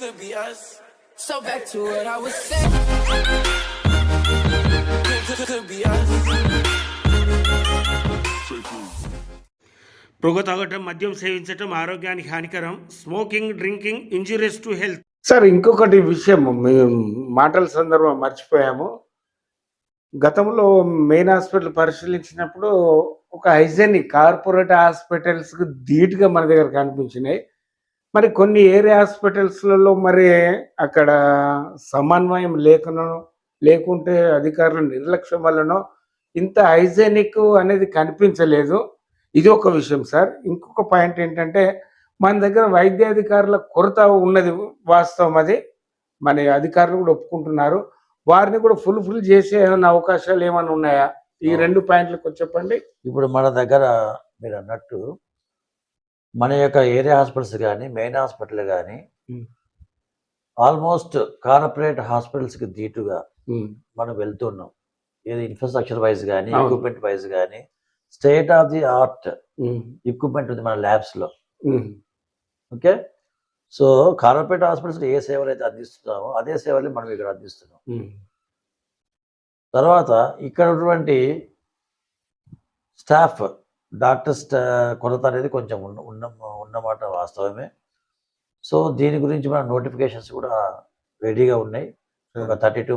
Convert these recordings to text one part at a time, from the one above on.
Could be us. So back to what I was saying. Could, could, could be us. పొగ తాగటం మద్యం సేవించటం ఆరోగ్యానికి హానికరం smoking drinking injurious to health sir ఇంకొకటి విషయం మేము మాటల సందర్భం మర్చిపోయాము గతంలో మెయిన్ హాస్పిటల్ పరిశీలించినప్పుడు ఒక హైజెనిక్ కార్పొరేట్ హాస్పిటల్స్కి ధీటుగా మన దగ్గర కనిపించినాయి మరి కొన్ని ఏరియా హాస్పిటల్స్లలో మరి అక్కడ సమన్వయం లేకనో లేకుంటే అధికారుల నిర్లక్ష్యం వల్లనో ఇంత హైజెనిక్ అనేది కనిపించలేదు. ఇది ఒక విషయం సార్. ఇంకొక పాయింట్ ఏంటంటే మన దగ్గర వైద్యాధికారుల కొరత ఉన్నది వాస్తవం అది. మన అధికారులు కూడా ఒప్పుకుంటున్నారు. వారిని కూడా ఫుల్ ఫుల్ చేసే ఏమైనా అవకాశాలు ఏమైనా ఉన్నాయా? ఈ రెండు పాయింట్లు కొంచెం చెప్పండి. ఇప్పుడు మన దగ్గర మీరు అన్నట్టు మన యొక్క ఏరియా హాస్పిటల్స్ కానీ మెయిన్ హాస్పిటల్ కానీ. ఆల్మోస్ట్ కార్పొరేట్ హాస్పిటల్స్కి ఉమ్, మనం వెళ్తున్నాం. ఏది ఇన్ఫ్రాస్ట్రక్చర్ వైజ్ కానీ. ఎక్విప్మెంట్ వైజ్ కానీ state of the art equipment ఉంది మన ల్యాబ్స్లో ఓకే? సో కార్పొరేట్ హాస్పిటల్స్ ఏ సేవలు అయితే అందిస్తున్నామో అదే సేవలు మనం ఇక్కడ అందిస్తున్నాం. తర్వాత ఇక్కడ ఉన్నటువంటి స్టాఫ్ డాక్టర్స్ కొరత అనేది కొంచెం ఉన్న ఉన్న ఉన్నమాట వాస్తవమే. సో దీని గురించి మన నోటిఫికేషన్స్ కూడా రెడీగా ఉన్నాయి. ఒక thirty two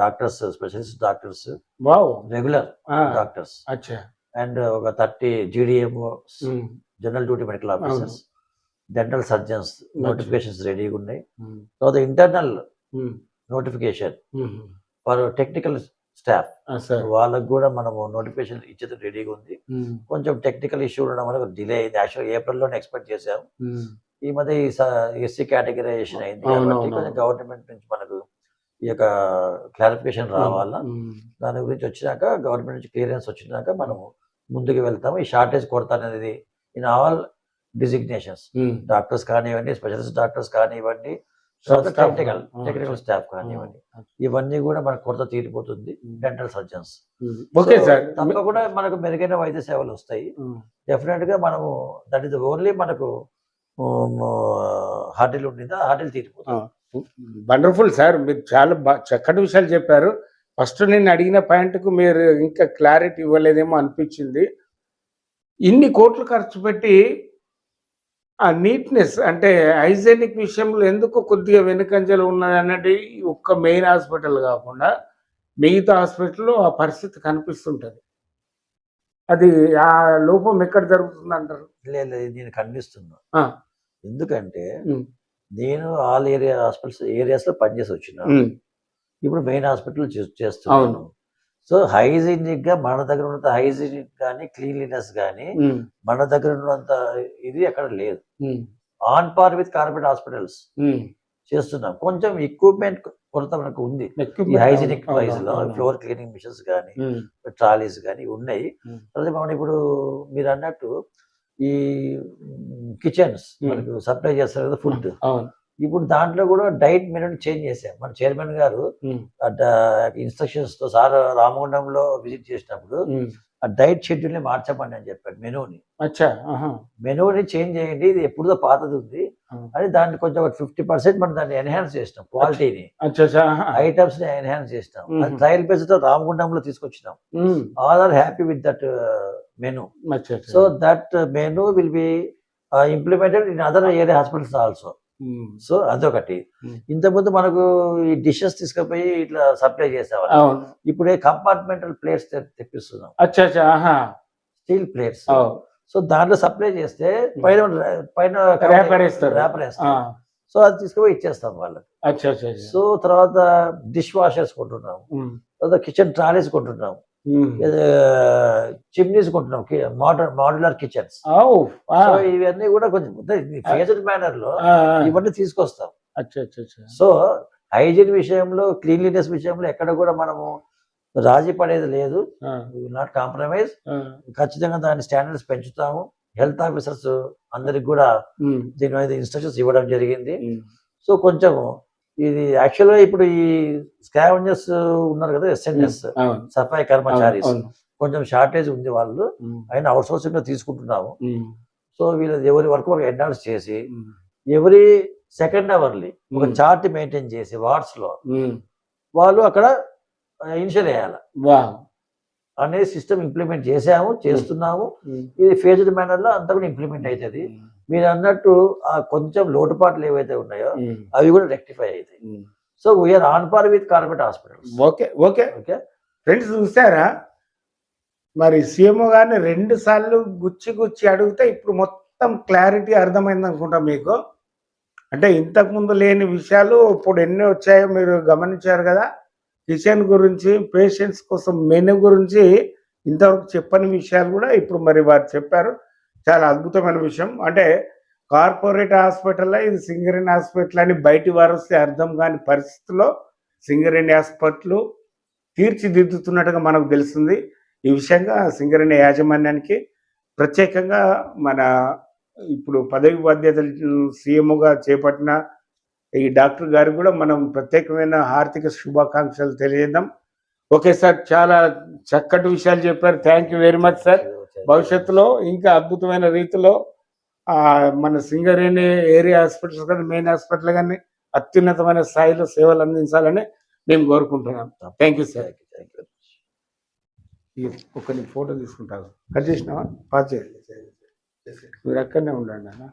doctors specialist doctors. Wow. Regular doctors. And ఒక thirty GDMO um, general duty medical officers dental surgeons notifications రెడీగా ఉన్నాయి. తర్వాత internal notification for technical staff. వాళ్ళకు కూడా మనము నోటిఫికేషన్ ఇచ్చేది రెడీగా ఉంది. కొంచెం టెక్నికల్ ఇష్యూ ఉండడం వల్ల డిలే అయింది. యాక్చువల్ ఏప్రిల్లోనే ఎక్స్పెక్ట్ చేసాం ఉమ్, ఈ మధ్య ఈ ఎస్సీ కేటగరైజేషన్ అయింది కాబట్టి. గవర్నమెంట్ నుంచి మనకు ఈ యొక్క క్లారిఫికేషన్ రావాలా? దాని గురించి వచ్చినాక గవర్నమెంట్ నుంచి క్లియరెన్స్ వచ్చినాక మనము ముందుకు వెళ్తాము. ఈ షార్టేజ్ కొరత అనేది ఇన్ ఆల్ డిజిగ్నేషన్స్. డాక్టర్స్ కానివ్వండి స్పెషలిస్ట్ డాక్టర్స్ కానివ్వండి. టెక్నికల్ టెక్నికల్ స్టాఫ్ కానివ్వండి. ఇవన్నీ కూడా మనకు కొరత తీరిపోతుంది. డెంటల్ సర్జన్స్ ఓకే సార్ తప్పకుండా మనకు మెరుగైన వైద్య సేవలు వస్తాయి. డెఫినెట్గా మనము దట్ ఇస్ ఓన్లీ మనకు హార్టిల్ ఉండిందా హార్టిల్ తీరిపోతుంది. వండర్ఫుల్ సార్ మీరు చాలా చక్కటి విషయాలు చెప్పారు. ఫస్ట్ నేను అడిగిన పాయింట్కు మీరు ఇంకా క్లారిటీ ఇవ్వలేదేమో అనిపించింది. ఇన్ని కోట్లు ఖర్చు పెట్టి ఆ నీట్నెస్ అంటే హైజెనిక్ విషయంలో ఎందుకు కొద్దిగా వెనుకంజలు ఉన్నది అన్నది ఒక్క మెయిన్ హాస్పిటల్ కాకుండా మిగతా హాస్పిటల్లో ఆ పరిస్థితి కనిపిస్తుంటది. అది ఆ లోపం ఎక్కడ జరుగుతుంది అంటారు? లేదు నేను ఖండిస్తున్నా ఆ. ఎందుకంటే. నేను ఆల్ ఏరియా హాస్పిటల్స్ ఏరియాస్లో పనిచేసి వచ్చిన ఇప్పుడు మెయిన్ హాస్పిటల్ చేస్తున్నాను. సో హైజీనిక్గా మన దగ్గర ఉన్నంత హైజీనిక్ కానీ క్లీన్లీనెస్ కానీ మన దగ్గర ఉన్నంత ఇది అక్కడ లేదు. On par with corporate hospitals. చేస్తున్నాం. కొంచెం ఎక్విప్మెంట్ కొరత మనకు ఉంది. హైజీనిక్ వైజ్లో ఫ్లోర్ క్లీనింగ్ మిషన్స్ కానీ ట్రాలీస్ కానీ ఉన్నాయి. తర్వాత మనం ఇప్పుడు మీరు అన్నట్టు ఈ కిచెన్స్. మనకు సప్లై చేస్తారు కదా ఫుడ్ ఇప్పుడు దాంట్లో కూడా డైట్ మెనూ చేంజ్ చేసాం మన చైర్మన్ గారు ఇన్స్ట్రక్షన్స్తో సార్ రామగుండంలో విజిట్ చేసినప్పుడు. ఆ డైట్ షెడ్యూల్ని మార్చమని అని చెప్పాడు మెనూని. మెనూని చేంజ్ చేయండి ఇది ఎప్పుడుదో పాతది ఉంది. అని దాన్ని కొంచెం ఫిఫ్టీ పర్సెంట్ మనం దాన్ని ఎన్హాన్స్ చేసినాం క్వాలిటీని. ఐటమ్స్ని ఎన్హాన్స్ చేసినాం. ట్రయల్ బేస్తో రామగుండంలో తీసుకొచ్చినాం all are happy with that menu. So that menu will be implemented in other area hospitals also so అదొకటి. ఇంతకుముందు మనకు ఈ డిషెస్ తీసుకుపోయి ఇట్లా సప్లై చేసేవాళ్ళు. ఇప్పుడే కంపార్ట్మెంటల్ ప్లేట్స్ తెప్పిస్తున్నాం. అచ్చా అచ్చా ఆహా. Steel plates. సో దాంట్లో సప్లై చేస్తే పైన పైన ర్యాపర్ వేస్తారు. సో అది తీసుకుపోయి ఇచ్చేస్తాం వాళ్ళకి. సో తర్వాత డిష్ వాషర్స్ కొంటున్నాం. తర్వాత కిచెన్ ట్రాలీస్ కొంటున్నాం. చిమ్నీస్ కొంటున్నాం మోడర్ మాడ్యులర్ కిచెన్స్ ఇవన్నీ కూడా కొంచెం ఫేజెడ్ మేనర్లో. ఇవన్నీ తీసుకొస్తాం. సో హైజీన్ విషయంలో క్లీన్లీనెస్ విషయంలో ఎక్కడ కూడా మనము రాజీ పడేది లేదు. నాట్ కాంప్రమైజ్ ఖచ్చితంగా దాని స్టాండర్డ్స్ పెంచుతాము. హెల్త్ ఆఫీసర్స్ అందరికి కూడా దీని మీద ఇన్స్ట్రక్షన్స్ ఇవ్వడం జరిగింది. సో కొంచెం ఇది యాక్చువల్గా ఇప్పుడు ఈ స్కావెంజర్స్ ఉన్నారు కదా ఎస్ఎన్ఎస్ సఫాయి కర్మచారీస్. కొంచెం షార్టేజ్ ఉంది వాళ్ళు. అయినా అవుట్ సోర్సింగ్లో తీసుకుంటున్నాము సో వీళ్ళు ఎవరి వర్క్ వర్క్ ఎన్హాన్స్ చేసి ఎవరి సెకండ్ అవర్లీ ఒక. చార్ట్ మెయింటైన్ చేసి వార్డ్స్లో వాళ్ళు అక్కడ ఇన్షియల్ చేయాలి. అనే సిస్టమ్ ఇంప్లిమెంట్ చేసాము చేస్తున్నాము. ఇది ఫేజ్డ్ మేనర్లో అంతా కూడా ఇంప్లిమెంట్ అవుతుంది. మీరు అన్నట్టు ఆ కొంచెం లోటుపాట్లు ఏవైతే ఉన్నాయో అవి కూడా రెక్టిఫై అవుతాయి. So we are on par with corporate hospitals. Okay okay. Okay? Friends చూసారా? మరి సీఎంఓ గారిని రెండు సార్లు గుచ్చి గుచ్చి అడిగితే ఇప్పుడు మొత్తం క్లారిటీ అర్థమైంది అనుకుంటా మీకు. అంటే ఇంతకుముందు లేని విషయాలు ఇప్పుడు ఎన్ని వచ్చాయో మీరు గమనించారు కదా? కిచెన్ గురించి పేషెంట్స్ కోసం మెను గురించి ఇంతవరకు చెప్పని విషయాలు కూడా ఇప్పుడు మరి వారు చెప్పారు. చాలా అద్భుతమైన విషయం. అంటే కార్పొరేట్ హాస్పిటల్లో ఇది సింగరేణి హాస్పిటల్ అని బయటి వారు వస్తే అర్థం కాని పరిస్థితిలో సింగరేణి హాస్పిటల్ తీర్చిదిద్దుతున్నట్టుగా మనకు తెలుస్తుంది. ఈ విషయంగా సింగరేణి యాజమాన్యానికి ప్రత్యేకంగా మన ఇప్పుడు పదవి బాధ్యతలు సీఎంగా చేపట్టిన ఈ డాక్టర్ గారికి కూడా మనం ప్రత్యేకమైన ఆర్థిక శుభాకాంక్షలు తెలియజేద్దాం. ఓకే సార్ చాలా చక్కటి విషయాలు చెప్పారు. Thank you very much sir. భవిష్యత్తులో ఇంకా అద్భుతమైన రీతిలో ఆ, మన సింగరేణి ఏరియా హాస్పిటల్స్ కానీ మెయిన్ హాస్పిటల్ కానీ అత్యున్నతమైన స్థాయిలో సేవలు అందించాలని మేము కోరుకుంటున్నాం. థ్యాంక్ యూ సార్ ఒక్క నీ ఫోటో తీసుకుంటాను కట్ చేసినావా? పాస్ చేయండి. మీరు అక్కడనే ఉండండి అన్న.